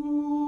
Ooh.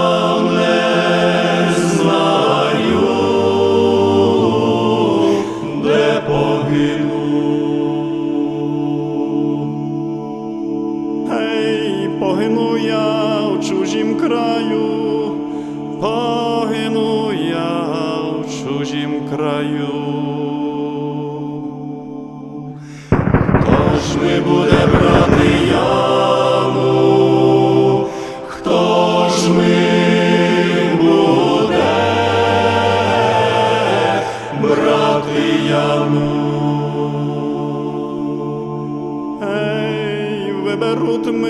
погину я в чужім краю, погину я в чужім краю. Тож ми буде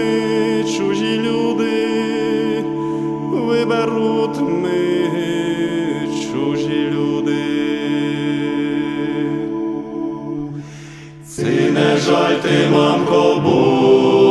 ми чужі люди, виберуть ми чужі люди. Ці не жаль ти, мамко, буде,